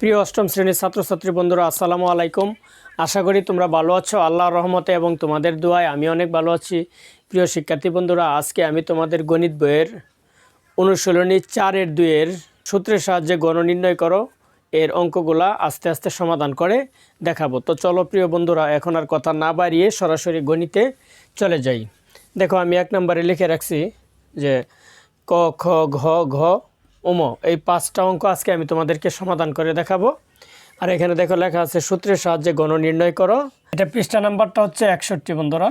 প্রিয় অষ্টম শ্রেণির ছাত্রছাত্রী বন্ধুরা, আসসালামু আলাইকুম। আশা করি তোমরা ভালো আছো আল্লাহ রহমতে এবং তোমাদের দোয়ায় আমি অনেক ভালো আছি। প্রিয় শিক্ষার্থী বন্ধুরা, আজকে আমি তোমাদের গণিত বইয়ের অনুশীলনী চারের দুইয়ের সূত্রের সাহায্যে গণ নির্ণয় করো, এর অঙ্কগুলা আস্তে আস্তে সমাধান করে দেখাবো। তো চলো প্রিয় বন্ধুরা, এখন আর কথা না বাড়িয়ে সরাসরি গণিতে চলে যাই। দেখো, আমি এক নম্বরে লিখে রাখছি যে ক, খ, ঘ ঘ উম এই পাঁচটা অঙ্ক আজকে আমি তোমাদেরকে সমাধান করে দেখাবো। আর এখানে দেখো লেখা আছে, সূত্রের সাহায্যে গণ নির্ণয় করো। এটা পৃষ্ঠা নাম্বারটা হচ্ছে একষট্টি বন্ধুরা।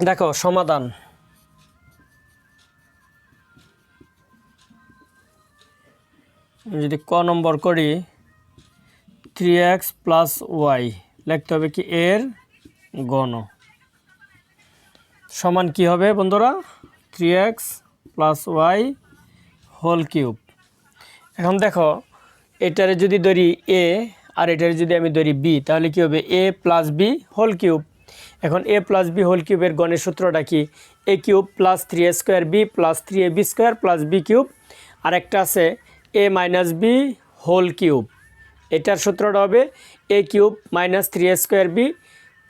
দেখো, সমাধান। যদি ক নম্বর করি থ্রি এক্স প্লাস ওয়াই লিখতে হবে কি এর গণ। সমান কি হবে বন্ধুরা? Three X plus Y whole cube. এখন দেখো, এটারে যদি ধরি এ আর এটারে যদি আমি ধরি বি তাহলে কি হবে? A plus B whole cube. এখন এ প্লাস বি হোল কিউবের গণের সূত্রটা কি? A cube plus three A square B plus three A B square plus B cube. আর একটা আছে A minus B whole cube. এটার সূত্রটা হবে A cube minus three A square B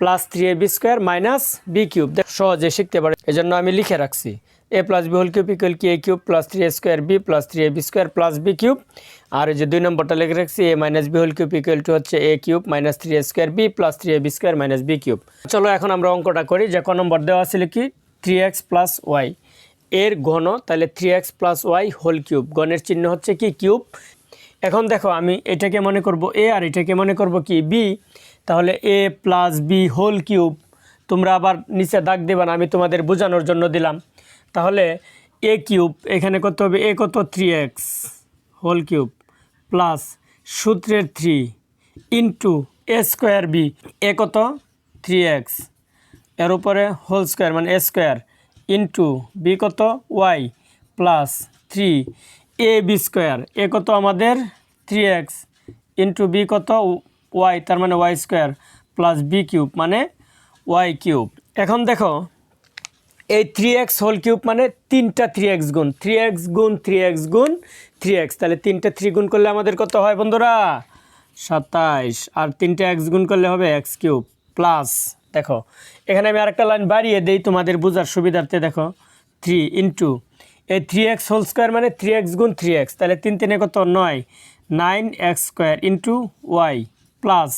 plus three A B square minus B cube. সহজে শিখতে পারে। এজন্য আমি লিখে রাখছি। A plus B whole cube equal কি A cube plus three A square B plus three A B square plus B cube আর যে দুই নম্বরটা লিখে রাখছি A minus B whole cube equal to হচ্ছে A cube minus three A square B plus three A B square minus B cube চলো এখন আমরা অঙ্কটা করি, যে ক নম্বর দেওয়া আছে কি থ্রি এক্স প্লাস ওয়াই এর ঘন, তাহলে three X plus Y whole cube গণের চিহ্ন হচ্ছে কি? কিউব এখন দেখো, আমি এটাকে মনে করব এ আর এটাকে মনে করব কি? বি তাহলে A plus B whole cube তোমরা আবার নিচে দাগ দেবা না, আমি তোমাদের বোঝানোর জন্য দিলাম। তাহলে এ কিউব, এখানে কত হবে এ কত? Three X whole cube plus সূত্রের three into A square B A কত? থ্রি এক্সের উপরে হোল স্কোয়ার মানে এ স্কোয়ার ইন্টু বি কত? Y plus three A B square A কত আমাদের? থ্রি এক্স ইন্টু বি কত? ওয়াই তার মানে Y square plus B cube মানে ওয়াই কিউব। এখন দেখো এই থ্রি এক্স হোল কিউব মানে তিনটা থ্রি এক্স গুণ থ্রি এক্স গুণ থ্রি এক্স গুণ থ্রি এক্স তাহলে তিনটা থ্রি গুণ করলে আমাদের কত হয় বন্ধুরা? সাতাইশ। আর তিনটা এক্স গুণ করলে হবে এক্স কিউব প্লাস দেখো, এখানে আমি আরেকটা লাইন বাড়িয়ে দিই তোমাদের বোঝার সুবিধার্থে, দেখো। থ্রি ইন্টু এই থ্রি এক্স হোল স্কোয়ার মানে থ্রি এক্স গুণ থ্রি এক্স তাহলে তিন তিনে কত? নয়। Nine X square into Y plus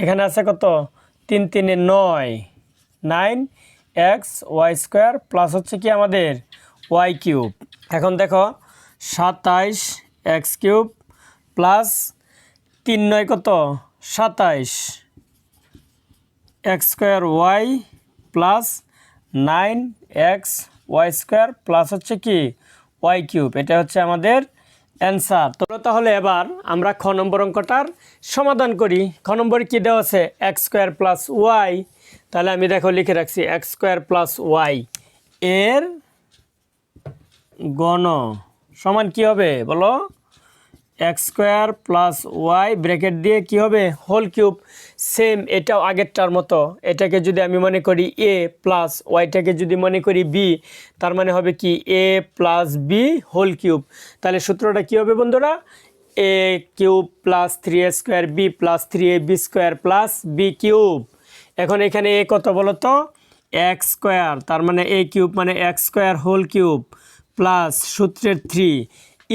এখানে আছে কত? তিন তিনে নয়। Nine X, Y square plus হচ্ছে কি আমাদের ওয়াই কিউব। এখন দেখো, সাতাইশ এক্স কিউব প্লাস তিন নয় কত? সাতাইশ X square Y plus nine X Y square plus হচ্ছে কি ওয়াই কিউব। এটা হচ্ছে আমাদের অ্যান্সার। তো তাহলে এবার আমরা খ নম্বর অঙ্কটার সমাধান করি। খ নম্বরে কী দেওয়া আছে? এক্স স্কোয়ার প্লাস ওয়াই তাহলে আমি দেখো লিখে রাখছি এক্স স্কোয়ার প্লাস ওয়াই এর গণ সমান কি হবে? বলো। X square plus Y bracket দিয়ে কি হবে? হোল কিউব সেম এটাও আগেরটার মতো। এটাকে যদি আমি মনে করি এ প্লাস ওয়াইটাকে যদি মনে করি বি তার মানে হবে কি A plus B whole cube তাহলে সূত্রটা কী হবে বন্ধুরা? A cube plus three A square B plus three A B square plus B cube এখন এখানে এ কত বলো তো? এক্স স্কোয়ার, তার মানে এ কিউব মানে X square whole cube plus সূত্রের three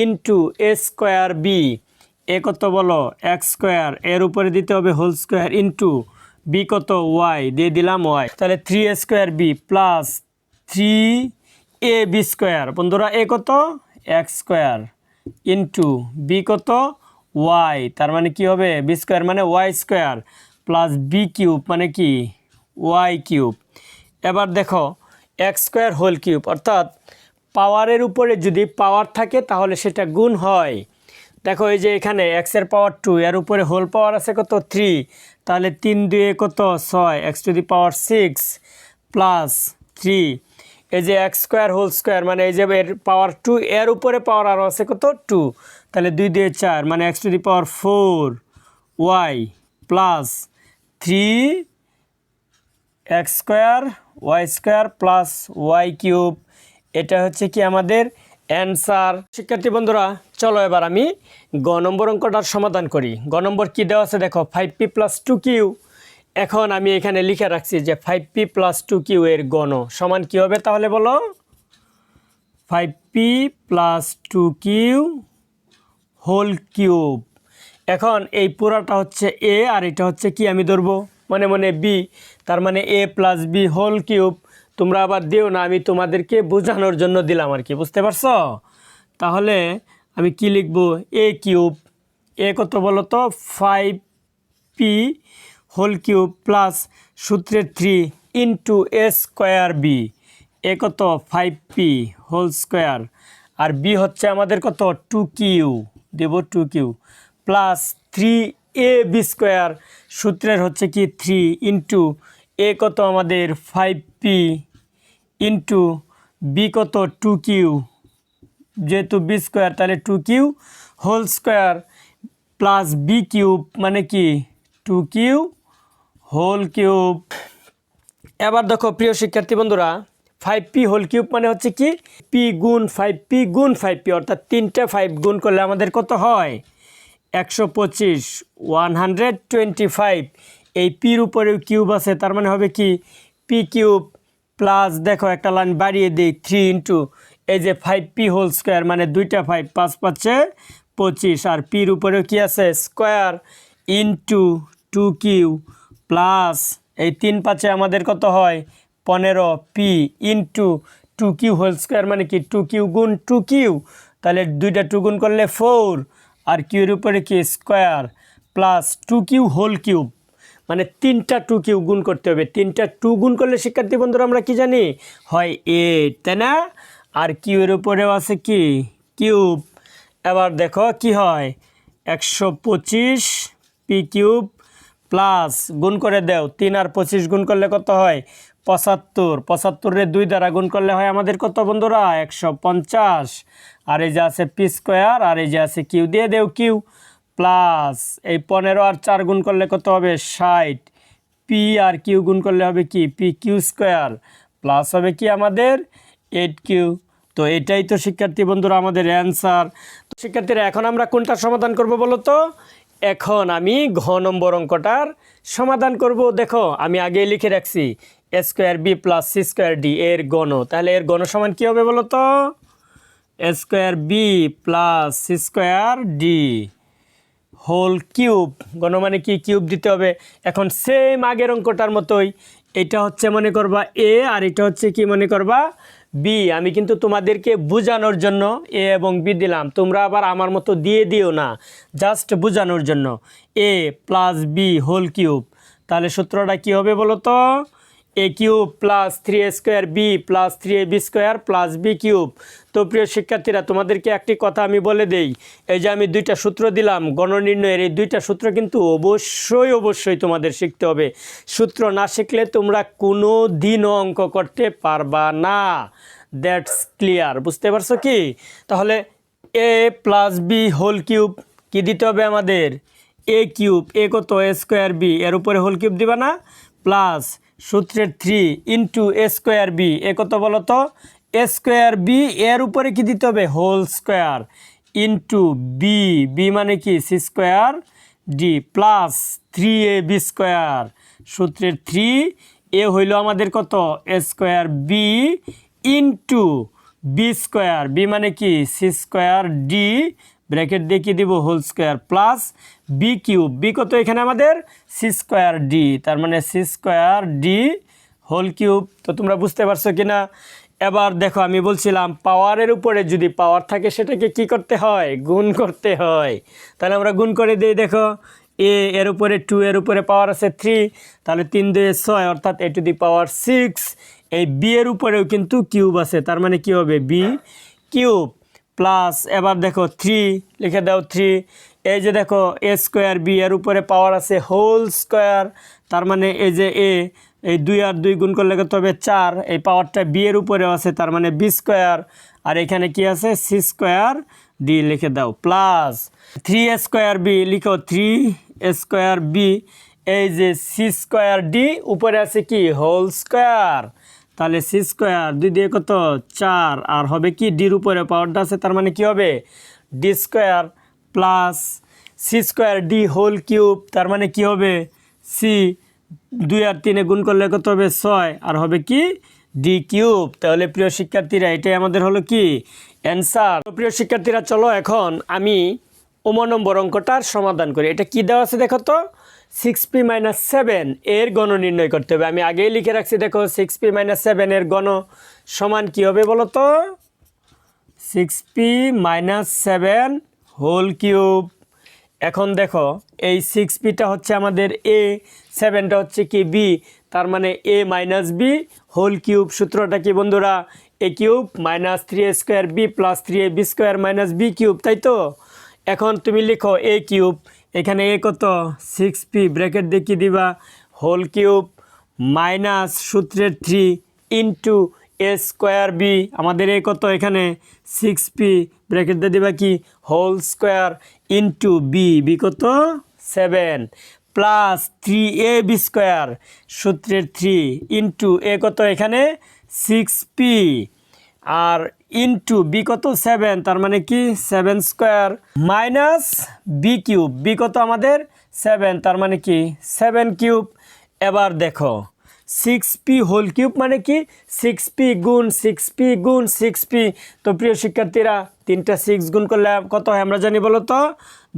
into A square B A কত বলো? X square. এর উপরে দিতে হবে হোল স্কোয়ার ইন্টু বি কত? ওয়াই দিয়ে দিলাম ওয়াই তাহলে three A square B plus three A B square. বন্ধুরা, এ কত? এক্স স্কোয়ার ইন্টু বি কত? ওয়াই তার মানে কি হবে? বি স্কোয়ার মানে Y square. Plus B cube মানে কি? ওয়াই কিউব এবার দেখো এক্স স্কোয়ার হোল কিউব অর্থাৎ পাওয়ারের উপরে যদি পাওয়ার থাকে, তাহলে সেটা গুণ হয়। দেখো, এই যে এখানে এক্সের পাওয়ার টু এর উপরে হোল পাওয়ার আছে কত? থ্রি তাহলে তিন দুয়ে কত? ছয় X to the power six plus three এই যে এক্স স্কোয়ার হোল স্কোয়ার মানে এই যে এর পাওয়ার টু এর উপরে পাওয়ার আরও আছে কত? টু তাহলে দুই দুয়ে চার মানে X to the power four Y plus three X square Y square plus Y cube এটা হচ্ছে কি আমাদের অ্যান্সার শিক্ষার্থী বন্ধুরা, চলো এবার আমি গ নম্বর অঙ্কটার সমাধান করি। গ নম্বর কী দেওয়া আছে দেখো five P plus two Q এখন আমি এখানে লিখে রাখছি যে five P plus two Q এর গণ। সমান কী হবে তাহলে বলো? Five P plus two Q whole cube এখন এই পুরাটা হচ্ছে এ আর এটা হচ্ছে কি আমি ধরবো? মনে মনে বি তার মানে A plus B whole cube তোমরা আবার দিও না, আমি তোমাদেরকে বোঝানোর জন্য দিলাম আর কি, বুঝতে পারছ? তাহলে আমি কি লিখব? এ কিউব এ কত বলো তো five P whole cube plus সূত্রের three into A square B A কত? ফাইভ পি হোল স্কোয়ার আর বি হচ্ছে আমাদের কত? Two Q Dev two Q plus three A B square সূত্রের হচ্ছে কি থ্রি ইন্টু এ কত আমাদের ফাইভ পি ইন্টু বি কত টু কিউ। যেহেতু বি স্কোয়ার, তাহলে two Q whole square plus B cube মানে কি? Two Q whole cube. এবার দেখো প্রিয় শিক্ষার্থী বন্ধুরা, ফাইভ পি হোল কিউব মানে হচ্ছে কি? পি গুণ ফাইভ পি গুণ ফাইভ পি, অর্থাৎ তিনটে ফাইভ গুণ করলে আমাদের কত হয়? একশো পঁচিশ, ওয়ান হান্ড্রেড টোয়েন্টি ফাইভ। এই পির উপরেও কিউব আছে, তার মানে হবে কি? পি কিউব প্লাস দেখো একটা লাইন বাড়িয়ে দিই, থ্রি ইন্টু, এই যে ফাইভ পি হোল স্কোয়ার মানে দুইটা ফাইভ, পাঁচ পাঁচে পঁচিশ। আর পির উপরেও কি আছে? Square into two Q plus, এই তিন পাঁচে আমাদের কত হয়? পনেরো P into two Q whole square মানে কি? টু কিউ গুণ টু কিউ, তাহলে দুইটা টু গুণ করলে ফোর। আর কিউর উপরে কি? Square plus two Q whole cube. মানে তিনটা টু কিউ গুণ করতে হবে। তিনটা টু গুণ করলে, শিক্ষার্থী বন্ধুরা, আমরা কি জানি? হয় এইট তাই না? আর কিউর উপরেও আছে কি? কিউব। এবার দেখো কি হয়? একশো পঁচিশ পি কিউব প্লাস গুণ করে দেও। তিন আর পঁচিশ গুণ করলে কত হয়? পঁচাত্তর। পঁচাত্তরের দুই দ্বারা গুণ করলে হয় আমাদের কত বন্ধুরা? একশো পঞ্চাশ। আর এই যে আছে পি স্কোয়ার, আর এই যে আছে কিউ, দিয়ে দেও কিউ। প্লাস এই পনেরো আর চার গুণ করলে কত হবে? ষাট। পি আর কিউ গুণ করলে হবে কি? P Q square. প্লাস হবে কি আমাদের? Eight Q. তো এটাই তো শিক্ষার্থী বন্ধুরা আমাদের অ্যান্সার। তো শিক্ষার্থীরা, এখন আমরা কোনটা সমাধান করব বলো তো? এখন আমি ঘ নম্বর অঙ্কটার সমাধান করব। দেখো, আমি আগে লিখে রাখছি। Square B plus C square D এর গণ তাহলে এর গণ সমান কী হবে বলো তো? Square B plus C square D whole cube. গণ মানে কি? কিউব দিতে হবে। এখন সেম আগের অঙ্কটার মতোই এটা হচ্ছে মনে করবা এ আর এটা হচ্ছে কি মনে করবা? বি। আমি কিন্তু তোমাদেরকে বোঝানোর জন্য এ এবং বি দিলাম। তোমরা আবার আমার মতো দিয়ে দিও না। জাস্ট বোঝানোর জন্য। A plus B whole cube. তাহলে সূত্রটা কি হবে বলো তো? A cube plus three A square B plus three A B square plus B cube তো প্রিয় শিক্ষার্থীরা, তোমাদেরকে একটি কথা আমি বলে দেই। এই যে আমি দুইটা সূত্র দিলাম, গণনির্ণয়ের এই দুইটা সূত্র কিন্তু অবশ্যই অবশ্যই তোমাদের শিখতে হবে। সূত্র না শিখলে তোমরা কোনো দিনও অঙ্ক করতে পারবা না। দ্যাটস ক্লিয়ার বুঝতে পারছ কি? তাহলে A plus B whole cube কি দিতে হবে আমাদের? এ কিউব এ কত? এ স্কোয়ার বি এর উপরে হোল কিউব দিবা না? প্লাস সূত্রের three into A square B. A কত বলো তো? স্কোয়ার বি, এর উপরে কি দিতে হবে? Whole square. Into B B মানে কি? C square D plus three A B square. সূত্রের থ্রি, এ হইল আমাদের কত? A square B into B square. B মানে কি? সি স্কোয়ার ডি ব্র্যাকেট দিয়ে কি দিব? Whole square plus B cube. B কত এখানে আমাদের? সি স্কোয়ার ডি তার মানে C square D whole cube. তো তোমরা বুঝতে পারছ কি না এবার দেখো, আমি বলছিলাম পাওয়ারের উপরে যদি পাওয়ার থাকে, সেটাকে কি করতে হয়? গুণ করতে হয়। তাহলে আমরা গুণ করে দিই, দেখো। এ এর উপরে টু এর উপরে পাওয়ার আছে থ্রি তাহলে তিন দুয়ে ছয়, অর্থাৎ A to the power six এই বি এর উপরেও কিন্তু কিউব আছে। তার মানে কি হবে? B cube. প্লাস এবার দেখো থ্রি লিখে দাও থ্রি এই যে দেখো এ স্কোয়ার বি এর উপরে পাওয়ার আছে হোল স্কোয়ার তার মানে এই যে এ এই দুই আর দুই গুণ করলে কত হবে চার, এই পাওয়ারটা বি এর উপরেও আছে, তার মানে বি স্কোয়ার আর এখানে কি আছে? সি স্কোয়ার ডি লিখে দাও প্লাস থ্রি স্কোয়ার বি লিখো থ্রি স্কোয়ার বি এই যে সি স্কোয়ার ডি উপরে আছে কি? হোল স্কোয়ার তাহলে সি স্কোয়ার দুই দিয়ে কত? চার। আর হবে কি? ডির উপরে পাওয়ারটা আছে, তার মানে কি হবে? D square plus C square D whole cube তার মানে কি হবে? সি দুই আর তিনে গুণ করলে কত হবে? ছয়। আর হবে কি? ডি কিউব তাহলে প্রিয় শিক্ষার্থীরা, এটাই আমাদের হলো কি? অ্যান্সার প্রিয় শিক্ষার্থীরা, চলো এখন আমি ওম নম্বর অঙ্কটার সমাধান করি। এটা কি দেওয়া আছে দেখো তো? সিক্স পি মাইনাস সেভেন এর গণ নির্ণয় করতে হবে। আমি আগেই লিখে রাখছি, দেখো সিক্স পি মাইনাস সেভেন এর গণ সমান কি হবে বলো তো six P minus seven whole cube এখন দেখো, এই সিক্স পিটা হচ্ছে আমাদের এ সেভেনটা হচ্ছে কি বি তার মানে a minus b whole cube সূত্রটা কি বন্ধুরা? A cube minus three a square b plus three a b square minus b cube তাই তো? এখন তুমি লিখো এ কিউব এখানে এ কত? সিক্স পি ব্র্যাকেট কি দিবা? হোল কিউব মাইনাস সূত্রের three into a square b আমাদের এ কত এখানে? সিক্স পি ব্র্যাকেট দিয়ে দিবা কি? Whole square into b b কত? Seven plus three a b square সূত্রের থ্রি ইন্টু এ কত এখানে? সিক্স পি আর ইন্টু বি কত সেভেন তার মানে কি? Seven square minus b cube b কত আমাদের? সেভেন তার মানে কি? সেভেন কিউব এবার দেখো সিক্স পি হোল কিউব মানে কি? সিক্স পি গুণ সিক্স পি গুণ সিক্স পি তো প্রিয় শিক্ষার্থীরা, তিনটা সিক্স গুণ করলে কত হয় আমরা জানি বলো তো?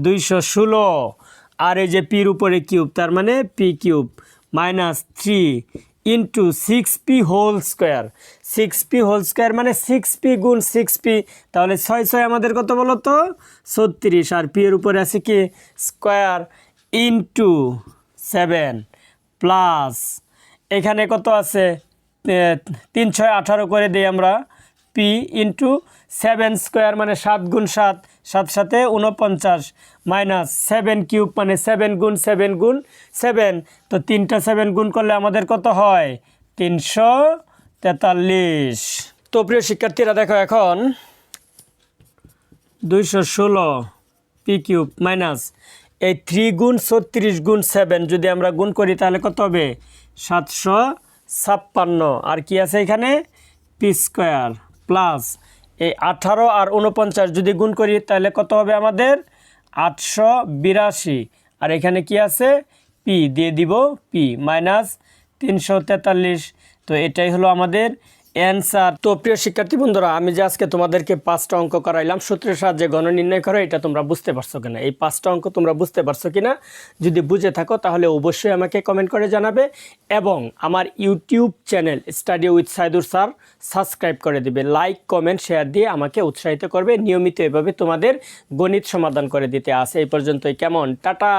দুইশো ষোলো। আর এই যে পির উপরে কিউব তার মানে p cube minus three into six p whole square six p whole square মানে সিক্স পি গুণ সিক্স পি তাহলে ছয় ছয় আমাদের কত বলো তো? ছত্রিশ। আর পি এর উপরে আছে কি? স্কোয়ার ইন্টু সেভেন প্লাস এখানে কত আছে? তিন ছয় আঠারো করে দিই আমরা। পি ইন্টু সেভেন স্কোয়ার মানে সাত গুণ সাত সাত সাথে উনপঞ্চাশ মাইনাস সেভেন কিউব মানে সেভেন গুণ সেভেন গুণ সেভেন তো তিনটা সেভেন গুণ করলে আমাদের কত হয়? তিনশো তেতাল্লিশ। তো প্রিয় শিক্ষার্থীরা, দেখো এখন দুইশো ষোলো পি কিউব মাইনাস এই থ্রি গুণ ছত্রিশ গুণ সেভেন যদি আমরা গুণ করি, তাহলে কত হবে? সাতশো ছাপ্পান্ন। আর কি আছে এখানে? পি স্কোয়ার প্লাস এই আঠারো আর উনপঞ্চাশ যদি গুণ করি, তাহলে কত হবে আমাদের? আটশো বিরাশি। আর এখানে কি আছে? পি দিয়ে দিব পি মাইনাস তিনশো তেতাল্লিশ। তো এটাই হলো আমাদের অ্যান্সার। তো প্রিয় শিক্ষার্থী বন্ধুরা, আমি যে আজকে তোমাদেরকে পাঁচটা অঙ্ক করাইলাম, সূত্রের সাহায্যে গণ নির্ণয় করো, এটা তোমরা বুঝতে পারছ কিনা? এই পাঁচটা অঙ্ক তোমরা বুঝতে পারছ কিনা? যদি বুঝে থাকো, তাহলে অবশ্যই আমাকে কমেন্ট করে জানাবে এবং আমার YouTube channel study with Saidur sir subscribe করে দিবে। লাইক কমেন্ট শেয়ার দিয়ে আমাকে উৎসাহিত করবে। নিয়মিত এভাবে তোমাদের গণিত সমাধান করে দিতে। আসে এই পর্যন্তই। কেমন? টাটা!